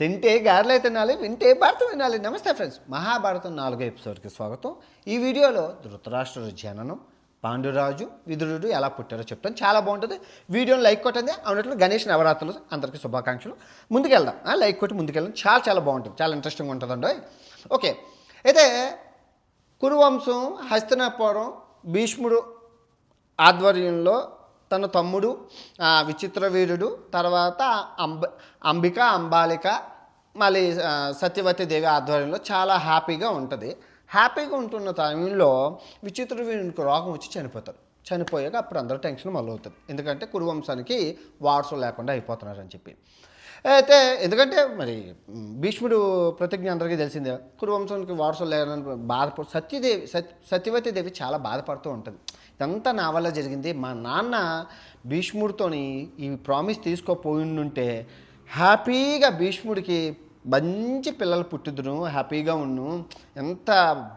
తింటే గారెలే తినాలి వింటే భారతం వినాలి. నమస్తే ఫ్రెండ్స్. మహాభారతం నాలుగో ఎపిసోడ్కి స్వాగతం. ఈ వీడియోలో ధృతరాష్ట్రుడు జననం పాండురాజు విదురుడు ఎలా పుట్టారో చెప్తాను చాలా బాగుంటుంది. వీడియోని లైక్ కొట్టండి. అవునట్లు గణేష్ నవరాత్రులు అందరికీ శుభాకాంక్షలు. ముందుకెళ్దాం. లైక్ కొట్టి ముందుకెళ్ళడం చాలా చాలా బాగుంటుంది. చాలా ఇంట్రెస్టింగ్ ఉంటుందండి. ఓకే. అయితే కురువంశం హస్తినాపురం భీష్ముడు ఆధ్వర్యంలో తన తమ్ముడు విచిత్ర వీరుడు తర్వాత అంబ అంబిక అంబాలిక మళ్ళీ సత్యవతి దేవి ఆధ్వర్యంలో చాలా హ్యాపీగా ఉంటుంది. హ్యాపీగా ఉంటున్న టైంలో విచిత్ర వీరునికి రోగం వచ్చి చనిపోతారు. చనిపోయాక అప్పుడు అందరూ టెన్షన్ మొదలవుతుంది ఎందుకంటే కురువంశానికి వారసులు లేకుండా అయిపోతున్నారని చెప్పి. అయితే ఎందుకంటే మరి భీష్ముడు ప్రతిజ్ఞ అందరికీ తెలిసిందే కురువంశానికి వారసులు లేరని బాధపడు సత్యదేవి సత్యవతి దేవి చాలా బాధపడుతూ ఉంటుంది. ఇదంతా నా వల్ల జరిగింది. మా నాన్న భీష్ముడితోని ఈ ప్రామిస్ తీసుకోపోయిండుంటే హ్యాపీగా భీష్ముడికి మంచి పిల్లలు పుట్టుదును హ్యాపీగా ఉన్ను ఎంత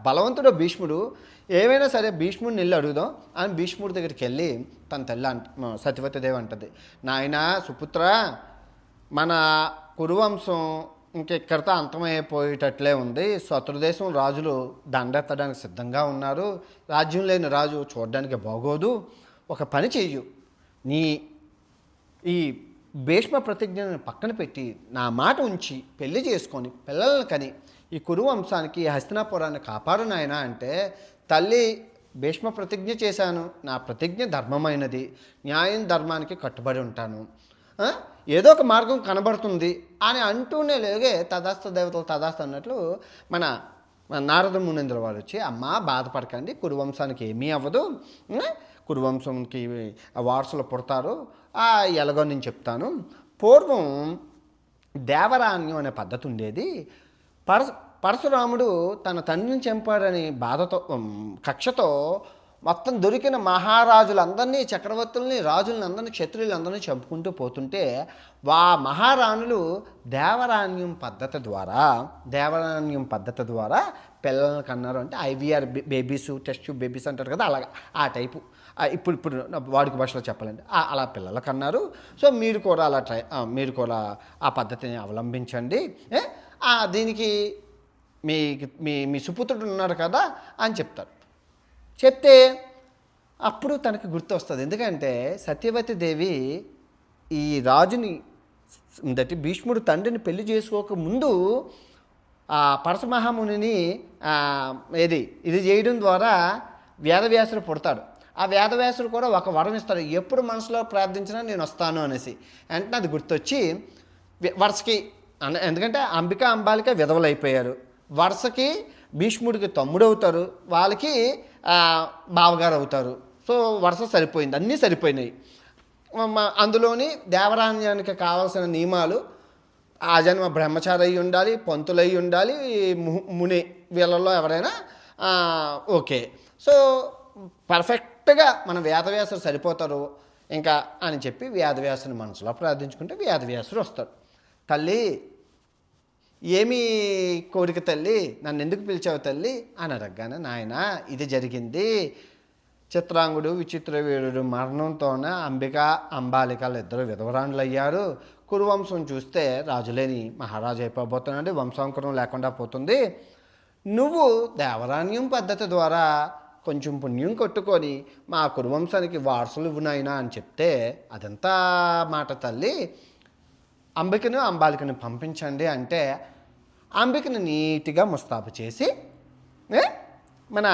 బలవంతుడో భీష్ముడు. ఏమైనా సరే భీష్ముడిని వెళ్ళి అడుగుదాం అని భీష్ముడి దగ్గరికి వెళ్ళి తన తల్లి అంట సత్యవతి దేవి అంటది నాయన సుపుత్ర మన కురువంశం ఇంకెక్కడితో అంతమైపోయేటట్లే ఉంది. శత్రుదేశం రాజులు దండెత్తడానికి సిద్ధంగా ఉన్నారు. రాజ్యం లేని రాజు చూడడానికి బాగోదు. ఒక పని చెయ్యు. నీ ఈ భీష్మ ప్రతిజ్ఞను పక్కన పెట్టి నా మాట ఉంచి పెళ్ళి చేసుకొని పిల్లలను కని ఈ కురువంశానికి హస్తినాపురాన్ని కాపాడు నాయన అంటే తల్లి భీష్మ ప్రతిజ్ఞ చేశాను. నా ప్రతిజ్ఞ ధర్మమైనది. న్యాయం ధర్మానికి కట్టుబడి ఉంటాను. ఏదో ఒక మార్గం కనబడుతుంది అని అంటూనే లేగే తదాస్త దేవతలు తదాస్త అన్నట్లు మన నారద మునేంద్ర వారు వచ్చి అమ్మ బాధపడకండి కురువంశానికి ఏమీ అవ్వదు. కురువంశంకి వారసులు పుడతారు. ఆ ఎలాగో నేను చెప్తాను. పూర్వం దేవరాణ్యం అనే పద్ధతి ఉండేది. పరశు పరశురాముడు తన తండ్రిని చంపాడని బాధతో కక్షతో మొత్తం దొరికిన మహారాజులందరినీ చక్రవర్తుల్ని రాజులని అందరినీ క్షత్రియులందరినీ చంపుకుంటూ పోతుంటే వా మహారాణులు దేవరాణ్యం పద్ధతి ద్వారా దేవరాణ్యం పద్ధతి ద్వారా పిల్లలను కన్నారు. అంటే ఐవీఆర్ బేబీస్ టెస్ట్ బేబీస్ అంటారు కదా అలాగా ఆ టైపు. ఇప్పుడు ఇప్పుడు వాడికి భాషలో చెప్పాలండి అలా పిల్లలకు అన్నారు సో మీరు కూడా అలా ట్రై మీరు కూడా ఆ పద్ధతిని అవలంబించండి. దీనికి మీ మీ మీ సుపుత్రుడు ఉన్నాడు కదా అని చెప్తారు. చెప్తే అప్పుడు తనకు గుర్తు వస్తుంది ఎందుకంటే సత్యవతి దేవి ఈ రాజుని దట్టి భీష్ముడు తండ్రిని పెళ్ళి చేసుకోక ముందు ఆ పరశమహామునిని ఏది ఇది చేయడం ద్వారా వేదవ్యాసుడు పుడతాడు ఆ వేదవ్యాసుడు కూడా ఒక వరం ఇస్తాడు ఎప్పుడు మనసులో ప్రార్థించినా నేను వస్తాను అనేసి వెంటనే అది గుర్తొచ్చి వరుసకి అన- ఎందుకంటే అంబిక అంబాలిక విధవలైపోయారు వరుసకి భీష్ముడికి తమ్ముడు అవుతారు వాళ్ళకి బావగారు అవుతారు. సో వరుస సరిపోయింది. అన్నీ సరిపోయినాయి. అందులోని దేవరాణ్యానికి కావాల్సిన నియమాలు ఆ జన్మ బ్రహ్మచారి అయి ఉండాలి పంతులు అయి ఉండాలి ము- ముని వీళ్ళల్లో ఎవరైనా ఓకే. సో పర్ఫెక్ట్గా మన వేదవ్యాసుడు సరిపోతారు ఇంకా అని చెప్పి వ్యాధవ్యాసుని మనసులో ప్రార్థించుకుంటే వేదవ్యాసుడు వస్తాడు. తల్లి ఏమి కోరిక తల్లి నన్ను ఎందుకు పిలిచావు తల్లి? అని అడగగానే నాయన ఇది జరిగింది. చిత్రాంగుడు విచిత్రవీరుడు మరణంతోన మరణంతోనే అంబిక అంబాలికలు ఇద్దరు విధవరాణులు అయ్యారు కురువంశం చూస్తే రాజులేని మహారాజు అయిపోబోతున్నాడు వంశాంకురం లేకుండా పోతుంది. నువ్వు దేవరాణ్యం పద్ధతి ద్వారా కొంచెం పుణ్యం కొట్టుకొని మా కురువంశానికి వారసులు ఇవ్వునైనా అని చెప్తే అదంతా మాట తల్లి. అంబికను అంబాలికను పంపించండి అంటే అంబికను నీట్గా ముస్తాబు చేసి మన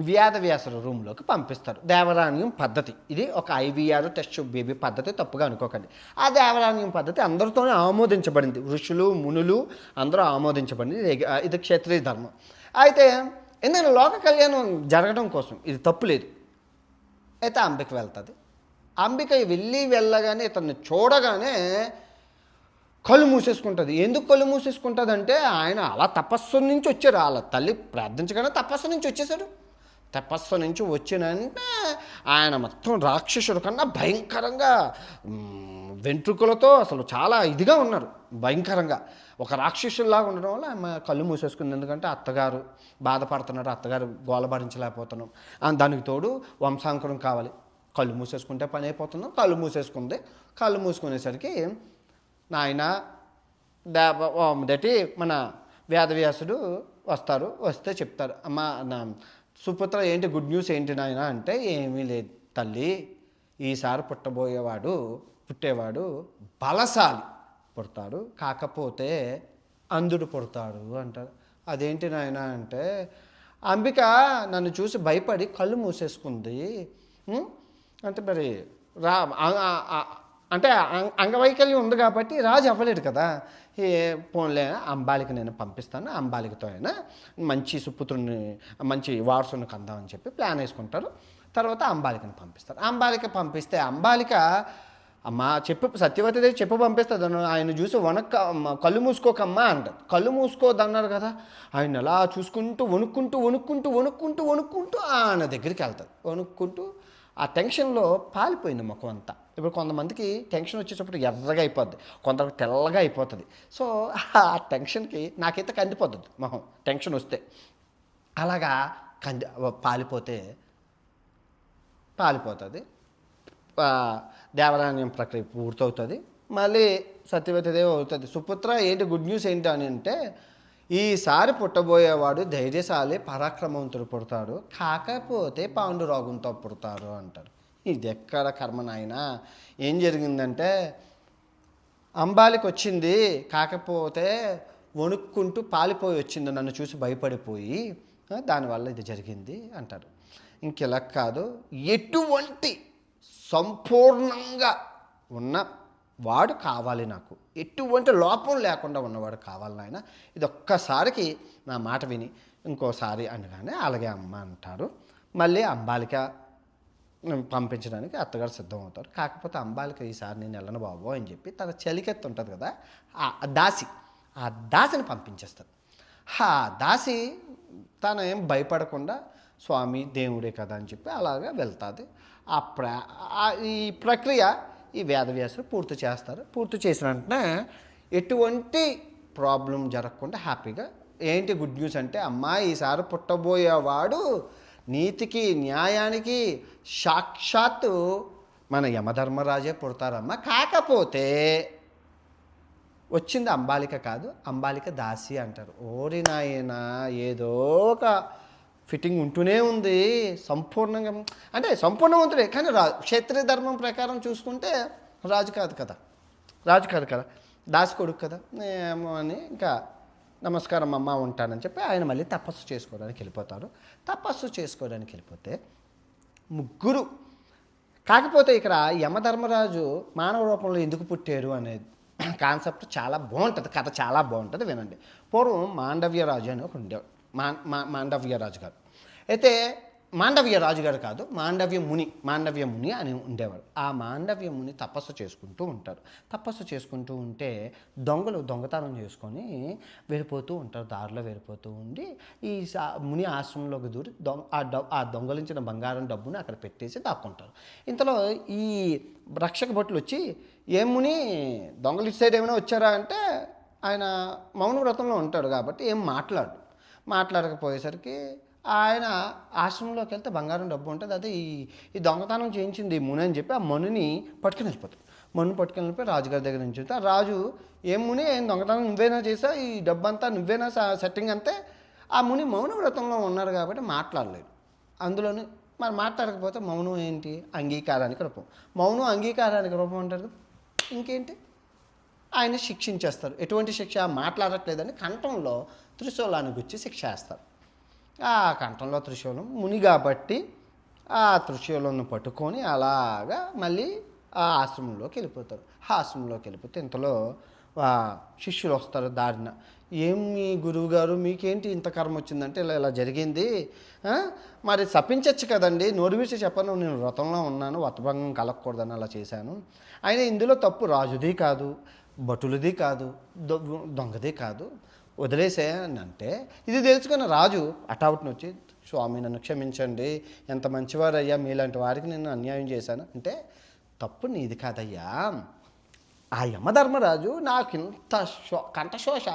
వ్యాధవ్యాసుల రూమ్లోకి పంపిస్తారు. దేవరాణ్యం పద్ధతి. ఇది ఒక ఐవీఆర్ టెస్ట్ బేబీ పద్ధతి తప్పుగా అనుకోకండి. ఆ దేవరాణ్యం పద్ధతి అందరితోనే ఆమోదించబడింది. ఋషులు మునులు అందరూ ఆమోదించబడింది. ఇది ఇది క్షత్రియ ధర్మం. అయితే ఎందుకంటే లోక కళ్యాణం జరగడం కోసం ఇది తప్పు లేదు. అయితే అంబిక వెళ్తుంది. అంబిక వెళ్ళి వెళ్ళగానే ఇతన్ని చూడగానే కళ్ళు మూసేసుకుంటుంది. ఎందుకు కళ్ళు మూసేసుకుంటుంది అంటే ఆయన అలా తపస్సు నుంచి వచ్చారు. వాళ్ళ తల్లి ప్రార్థించగానే తపస్సు నుంచి వచ్చేసాడు తపస్సు నుంచి వచ్చినంటే ఆయన మొత్తం రాక్షసుడు కన్నా భయంకరంగా వెంట్రుకలతో అసలు చాలా ఇదిగా ఉన్నారు. భయంకరంగా. ఒక రాక్షసుల్లాగా ఉండడం వల్ల ఆమె కళ్ళు మూసేసుకుంది. ఎందుకంటే అత్తగారు బాధపడుతున్నారు. అత్తగారు గోల భరించలేకపోతున్నాం దానికి తోడు వంశాంకురం కావాలి. కళ్ళు మూసేసుకుంటే పని అయిపోతుంది కళ్ళు మూసేసుకుంది. కళ్ళు మూసుకునేసరికి నాయన దా దటి మన వేదవ్యాసుడు వస్తారు వస్తే చెప్తారు. అమ్మ నా సుపుత్ర ఏంటి గుడ్ న్యూస్ ఏంటి నాయన అంటే ఏమీ లేదు తల్లి. ఈసారి పుట్టబోయేవాడు పుట్టేవాడు బలశాలి పుడతాడు కాకపోతే అందుడు పుడతాడు అంటారు. అదేంటి నాయన అంటే అంబిక నన్ను చూసి భయపడి కళ్ళు మూసేసుకుంది. అంటే మరి రా అంటే అంగవైకల్యం ఉంది కాబట్టి రాజు అవ్వలేడు కదా. ఏ పోన్లే అంబాలికి నేను పంపిస్తాను అంబాలికతో అయినా మంచి సుపుత్రుని మంచి వారసుని కందామని చెప్పి ప్లాన్ వేసుకుంటారు. తర్వాత అంబాలికని పంపిస్తారు. అంబాలిక పంపిస్తే అంబాలిక అమ్మ చెప్పు సత్యవతి దగ్గర చెప్పు పంపిస్తుంది ఆయన చూసి వనక్క కళ్ళు మూసుకోకమ్మా అంటారు కళ్ళు మూసుకోదన్నారు కదా ఆయన అలా చూసుకుంటూ వణుక్కుంటూ వణుక్కుంటూ వణుక్కుంటూ వణుక్కుంటూ ఆయన దగ్గరికి వెళ్తారు వణుక్కుంటూ ఆ టెన్షన్లో పాలిపోయింది ముఖం అంతా. ఇప్పుడు కొంతమందికి టెన్షన్ వచ్చేటప్పుడు ఎర్రగా అయిపోద్ది కొందరు తెల్లగా అయిపోతుంది. సో ఆ టెన్షన్కి నాకైతే కందిపోతుంది మొహం టెన్షన్ వస్తే. అలాగా కంది పాలిపోతే పాలిపోతుంది. దేవరాణ్యం ప్రక్రియ పూర్తవుతుంది. మళ్ళీ సత్యవతిదేవి అవుతుంది. సుపుత్ర ఏంటి గుడ్ న్యూస్ ఏంటి అని అంటే ఈసారి పుట్టబోయేవాడు ధైర్యశాలి పరాక్రమవంతుడు పుడతాడు. కాకపోతే పాండురోగంతో పుడతారు అంటారు ఇది ఎక్కడ కర్మనాయనా ఏం జరిగిందంటే అంబాలికి వచ్చింది కాకపోతే వణుక్కుంటూ పాలిపోయి వచ్చింది నన్ను చూసి భయపడిపోయి దానివల్ల ఇది జరిగింది అంటారు ఇంకెలా కాదు ఎటువంటి సంపూర్ణంగా ఉన్న వాడు కావాలి నాకు. ఎటువంటి లోపం లేకుండా ఉన్నవాడు కావాలి నాయన. ఇది ఒక్కసారికి నా మాట విని ఇంకోసారి అనగానే అలాగే అమ్మ అంటారు. మళ్ళీ అంబాలిక పంపించడానికి అత్తగారు సిద్ధం అవుతారు కాకపోతే అంబాలిక ఈసారి నేను వెళ్ళను బాబు అని చెప్పి తన చలికెత్తి ఉంటుంది కదా ఆ దాసి ఆ దాసిని పంపించేస్తారు. ఆ దాసి తను ఏం భయపడకుండా స్వామి దేవుడే కదా అని చెప్పి అలాగా వెళ్తుంది. ఆ ప్ర ఈ ప్రక్రియ ఈ వేదవ్యాసులు పూర్తి చేస్తారు. పూర్తి చేసిన వెంటనే ఎటువంటి ప్రాబ్లం జరగకుండా హ్యాపీగా ఏంటి గుడ్ న్యూస్ అంటే అమ్మా ఈసారి పుట్టబోయేవాడు నీతికి న్యాయానికి సాక్షాత్తు మన యమధర్మరాజే పుడతారమ్మా. కాకపోతే వచ్చింది అంబాలిక కాదు అంబాలిక దాసి అంటారు. ఓరి నాయన ఏదో ఒక ఫిట్టింగ్ ఉంటూనే ఉంది సంపూర్ణంగా అంటే సంపూర్ణవంతుడే కానీ రా క్షత్రియ ధర్మం ప్రకారం చూసుకుంటే రాజు కాదు కదా. రాజు కాదు కదా. దాసి కొడుకు కదా. ఏమో అని ఇంకా నమస్కారం అమ్మ ఉంటానని చెప్పి ఆయన మళ్ళీ తపస్సు చేసుకోవడానికి వెళ్ళిపోతారు తపస్సు చేసుకోవడానికి వెళ్ళిపోతే ముగ్గురు కాకపోతే ఇక్కడ యమధర్మరాజు మానవ రూపంలో ఎందుకు పుట్టారు అనేది కాన్సెప్ట్ చాలా బాగుంటుంది కథ చాలా బాగుంటుంది వినండి. పూర్వం మాండవ్య రాజు అని ఒక ఉండేవాడు. మా మా మాండవ్య రాజు గారు అయితే మాండవ్య రాజు గారు కాదు మాండవ్య ముని మాండవ్య ముని అని ఉండేవాడు. ఆ మాండవ్య ముని తపస్సు చేసుకుంటూ ఉంటారు తపస్సు చేసుకుంటూ ఉంటే దొంగలు దొంగతనం చేసుకొని వెళ్ళిపోతూ ఉంటారు దారిలో వెళ్ళిపోతూ ఉండి ఈ ముని ఆశ్రమంలోకి దూరి దొంగ ఆ ఆ దొంగలించిన బంగారం డబ్బుని అక్కడ పెట్టేసి దాక్కుంటారు. ఇంతలో ఈ రక్షక భటులు వచ్చి ఏ ముని దొంగలు ఇటు సైడ్ ఏమైనా వచ్చారా? అంటే ఆయన మౌన వ్రతంలో ఉంటాడు కాబట్టి ఏం మాట్లాడు. మాట్లాడకపోయేసరికి ఆయన ఆశ్రమంలోకి వెళ్తే బంగారం డబ్బు ఉంటుంది. అదే ఈ ఈ దొంగతనం చేయించింది ఈ ముని అని చెప్పి ఆ మనుని పట్టుకుని వెళ్ళిపోతాడు. మను పట్టుకుని వెళ్ళిపోయి రాజుగారి దగ్గర నుంచి ఆ రాజు ఏం ముని ఏం దొంగతనం నువ్వేనా చేసా? ఈ డబ్బు అంతా నువ్వేనా సెట్టింగ్ అంతే? ఆ ముని మౌన వ్రతంలో ఉన్నారు కాబట్టి మాట్లాడలేదు. అందులోని మరి మాట్లాడకపోతే మౌనం ఏంటి? అంగీకారానికి రూపం. మౌనం అంగీకారానికి రూపం అంటారు కదా. ఇంకేంటి? ఆయన శిక్షించేస్తారు. ఎటువంటి శిక్ష? మాట్లాడట్లేదని కంఠంలో త్రిశూలాన్ని వచ్చి శిక్ష వేస్తారు. ఆ కంఠంలో త్రిశూలం ముని కాబట్టి ఆ త్రిశూలను పట్టుకొని అలాగా మళ్ళీ ఆ ఆశ్రమంలోకి వెళ్ళిపోతారు. ఆ ఆశ్రమంలోకి వెళ్ళిపోతే ఇంతలో శిష్యులు వస్తారు దారిన. ఏం మీ గురువు గారు మీకేంటి ఇంత కర్మ వచ్చిందంటే ఇలా ఇలా జరిగింది? మరి శపించచ్చు కదండి. నోరు చెప్పను నేను వ్రతంలో ఉన్నాను వతభంగం కలగకూడదని అలా చేశాను. అయినా ఇందులో తప్పు రాజుది కాదు భటులది కాదు దొ- దొంగది కాదు. వదిలేసే అని అంటే ఇది తెలుసుకున్న రాజు అటౌట్ని వచ్చి స్వామి నన్ను క్షమించండి. ఎంత మంచివారు అయ్యా మీలాంటి వారికి నేను అన్యాయం చేశాను. అంటే తప్పు నీది కాదయ్యా. ఆ యమధర్మరాజు నాకు ఇంత శో కంఠశోష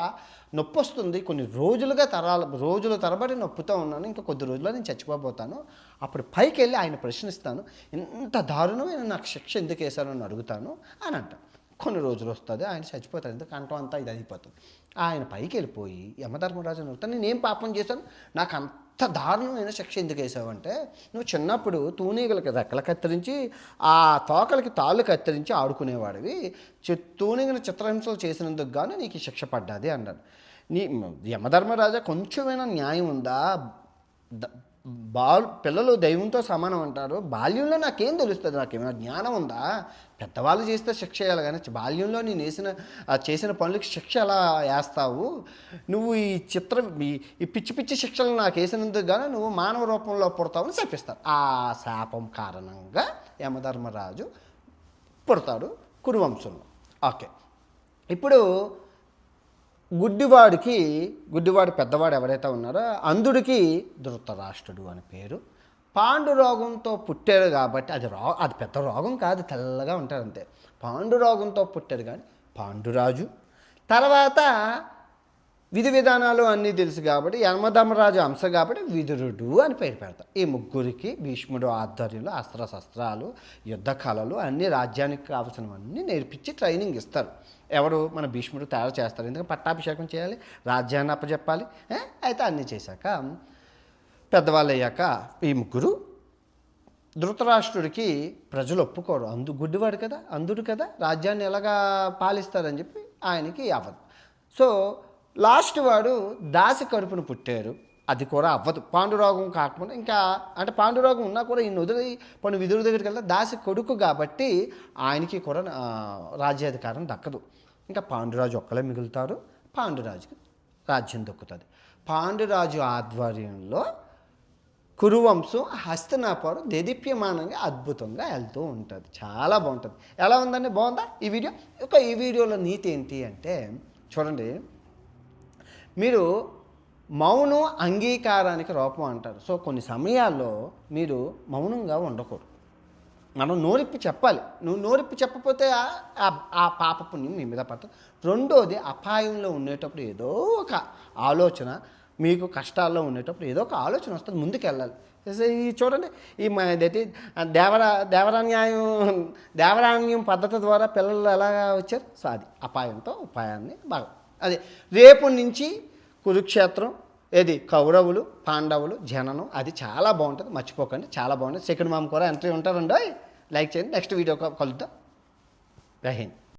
నొప్పి వస్తుంది. కొన్ని రోజులుగా తరాల రోజుల తరబడి నొప్పుతూ ఉన్నాను. ఇంకా కొద్ది రోజుల్లో నేను చచ్చిపోబోతాను. అప్పుడు పైకి వెళ్ళి ఆయన ప్రశ్నిస్తాను ఇంత దారుణమైన నాకు శిక్ష ఎందుకు వేశారని అడుగుతాను? అని అంట కొన్ని రోజులు వస్తుంది ఆయన చచ్చిపోతాడు ఎందుకు కంఠం అంతా ఇది అయిపోతుంది. ఆయన పైకి వెళ్ళిపోయి యమధర్మరాజు నేను ఏం పాపం చేశాను? నాకు అంత దారుణమైన శిక్ష ఎందుకు వేసావంటే నువ్వు చిన్నప్పుడు తూనీగలకి రెక్కలు కత్తిరించి ఆ తోకలకి తాళ్ళు కత్తిరించి ఆడుకునేవాడివి. చి- చిత్రహింసలు చేసినందుకు గాను నీకు శిక్ష పడ్డది అన్నాడు. నీ యమధర్మరాజా కొంచెమైనా న్యాయం ఉందా? బాల్ పిల్లలు దైవంతో సమానం అంటారు. బాల్యంలో నాకేం తెలుస్తుంది? నాకేమైనా జ్ఞానం ఉందా? పెద్దవాళ్ళు చేస్తే శిక్ష వేయాలి కానీ బాల్యంలో నేను వేసిన చేసిన పనులకు శిక్ష ఎలా వేస్తావు? నువ్వు ఈ చిత్ర ఈ ఈ పిచ్చి పిచ్చి శిక్షలు నాకు వేసినందుకు గాను నువ్వు మానవ రూపంలో పుడతావని శపిస్తారు ఆ శాపం కారణంగా యమధర్మరాజు పుడతాడు కురువంశంలో. ఓకే. ఇప్పుడు గుడ్డివాడికి గుడ్డివాడు పెద్దవాడు ఎవరైతే ఉన్నారో అందుడికి ధృతరాష్ట్రుడు అని పేరు. పాండు రోగంతో పుట్టాడు కాబట్టి అది రో అది పెద్ద రోగం కాదు తెల్లగా ఉంటారు అంతే పాండు రోగంతో పుట్టాడు కానీ పాండురాజు. తర్వాత విధి విధానాలు అన్నీ తెలుసు కాబట్టి యమధర్మరాజు అంశ కాబట్టి విదురుడు అని పేరు పెడతారు. ఈ ముగ్గురికి భీష్ముడు ఆధ్వర్యంలో అస్త్ర శస్త్రాలు యుద్ధ కళలు అన్ని రాజ్యానికి కావాల్సినవన్నీ నేర్పించి ట్రైనింగ్ ఇస్తారు. ఎవరు? మన భీష్ముడు తయారు చేస్తారు. ఎందుకంటే పట్టాభిషేకం చేయాలి? రాజ్యాన్ని అప్పచెప్పాలి అయితే అన్నీ చేశాక పెద్దవాళ్ళు అయ్యాక ఈ ముగ్గురు ధృతరాష్ట్రుడికి ప్రజలు ఒప్పుకోరు. అందు గుడ్డివాడు కదా అందుడు కదా రాజ్యాన్ని ఎలాగా పాలిస్తారని చెప్పి ఆయనకి అవ్వదు సో లాస్ట్ వాడు దాసి కడుపును పుట్టారు. అది కూడా అవ్వదు. పాండురోగం కాకుండా ఇంకా అంటే పాండురోగం ఉన్నా కూడా ఈయన వదిలి పని విధుల దగ్గరికి వెళ్తే దాసి కొడుకు కాబట్టి ఆయనకి కూడా రాజ్యాధికారం దక్కదు. ఇంకా పాండురాజు ఒక్కలే మిగులుతారు. పాండురాజుకి రాజ్యం దక్కుతుంది. పాండురాజు ఆధ్వర్యంలో కురువంశం హస్తనాపురం దేదీప్యమానంగా అద్భుతంగా వెళ్తూ ఉంటుంది. చాలా బాగుంటుంది. ఎలా ఉందండి? బాగుందా ఈ వీడియో? ఒక ఈ వీడియోలో నీతి ఏంటి అంటే చూడండి. మీరు మౌనం అంగీకారానికి రూపం అంటారు. సో కొన్ని సమయాల్లో మీరు మౌనంగా ఉండకూడదు. మనం నోరిప్పి చెప్పాలి. నువ్వు నోరిప్పి చెప్పకపోతే ఆ- ఆ- పాప పుణ్యం మీ మీద పడుతుంది రెండోది అపాయంలో ఉండేటప్పుడు ఏదో ఒక ఆలోచన మీకు కష్టాల్లో ఉండేటప్పుడు ఏదో ఒక ఆలోచన వస్తుంది ముందుకెళ్ళాలి. ఈ చూడండి ఈ మా దేవరా దేవరాన్యాయం దేవరాన్యం పద్ధతి ద్వారా పిల్లలు ఎలా వచ్చారు? సో అది అపాయంతో ఉపాయాన్ని బాగా అదే రేపు నుంచి కురుక్షేత్రం ఏది కౌరవులు పాండవులు జననం అది చాలా బాగుంటుంది. మర్చిపోకండి చాలా బాగుంటుంది. సెకండ్ మామ కూడా ఎంట్రీ ఉంటారండి. లైక్ చేయండి. నెక్స్ట్ వీడియో కలుద్దాం. జై హింద్.